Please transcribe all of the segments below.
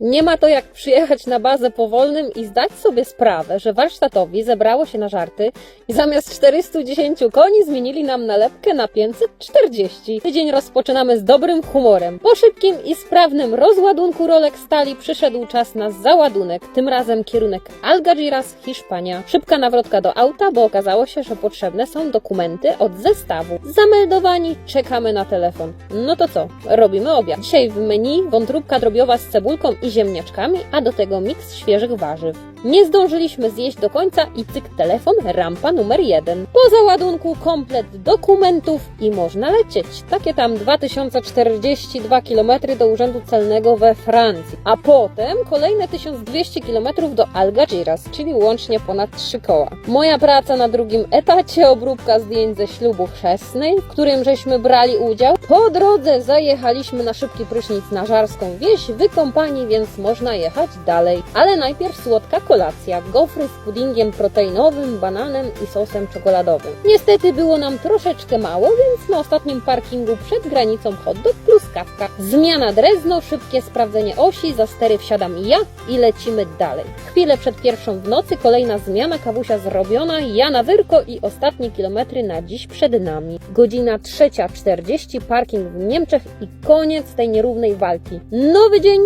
Nie ma to jak przyjechać na bazę powolnym i zdać sobie sprawę, że warsztatowi zebrało się na żarty i zamiast 410 koni zmienili nam nalepkę na 540. Tydzień rozpoczynamy z dobrym humorem. Po szybkim i sprawnym rozładunku rolek stali przyszedł czas na załadunek, tym razem kierunek Algaciras, Hiszpania. Szybka nawrotka do auta, bo okazało się, że potrzebne są dokumenty od zestawu. Zameldowani, czekamy na telefon. No to co? Robimy obiad. Dzisiaj w menu wątróbka drobiowa z cebulką i ziemniaczkami, a do tego miks świeżych warzyw. Nie zdążyliśmy zjeść do końca i cyk telefon, rampa numer jeden. Po załadunku komplet dokumentów i można lecieć. Takie tam 2042 km do urzędu celnego we Francji. A potem kolejne 1200 km do Algaciras, czyli łącznie ponad 3 koła. Moja praca na drugim etacie, obróbka zdjęć ze ślubu chrzestnej, w którym żeśmy brali udział. Po drodze zajechaliśmy na szybki prysznic na Żarską wieś, wykąpani, więc można jechać dalej. Ale najpierw słodka kolacja, gofry z puddingiem proteinowym, bananem i sosem czekoladowym. Niestety było nam troszeczkę mało, więc na ostatnim parkingu przed granicą hot dog plus kawka. Zmiana Drezno, szybkie sprawdzenie osi, za stery wsiadam ja i lecimy dalej. Chwilę przed pierwszą w nocy kolejna zmiana kawusia zrobiona, ja na wyrko i ostatnie kilometry na dziś przed nami. Godzina 3.40, parking w Niemczech i koniec tej nierównej walki. Nowy dzień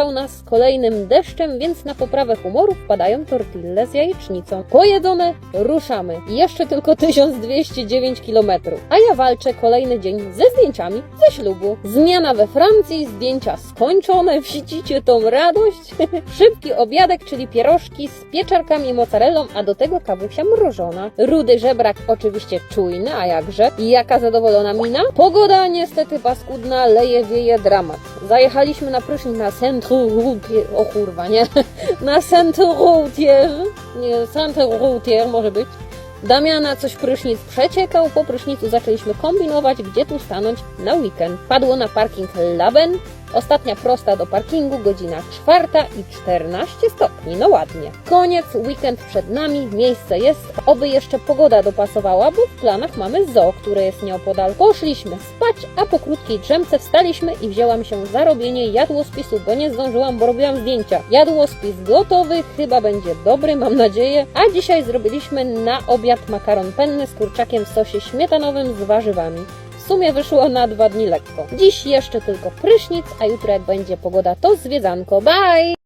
przywitał nas kolejnym deszczem, więc na poprawę humoru wpadają tortille z jajecznicą. Pojedzone, ruszamy. Jeszcze tylko 1209 km. A ja walczę kolejny dzień ze zdjęciami ze ślubu. Zmiana we Francji, zdjęcia skończone, widzicie tą radość? Szybki obiadek, czyli pierożki z pieczarkami i mozzarellą, a do tego kawusia mrożona. Rudy żebrak oczywiście czujny, a jakże? Jaka zadowolona mina? Pogoda niestety paskudna, leje, wieje, dramat. Zajechaliśmy na prysznic na Saint-Routier, o kurwa, nie? Na Saint-Routier, nie, Saint-Routier może być. Damiana coś prysznic przeciekał, po prysznicu zaczęliśmy kombinować, gdzie tu stanąć na weekend. Padło na parking Laben, ostatnia prosta do parkingu, godzina czwarta i 14 stopni, no ładnie. Koniec, weekend przed nami, miejsce jest, oby jeszcze pogoda dopasowała, bo w planach mamy zoo, które jest nieopodal. Poszliśmy spać, a po krótkiej drzemce wstaliśmy i wzięłam się za robienie jadłospisu, bo nie zdążyłam, bo robiłam zdjęcia. Jadłospis gotowy, chyba będzie dobry, mam nadzieję. A dzisiaj zrobiliśmy na obiad makaron penny z kurczakiem w sosie śmietanowym z warzywami. Sumie wyszło na dwa dni lekko. Dziś jeszcze tylko prysznic, a jutro jak będzie pogoda to zwiedzanko. Bye!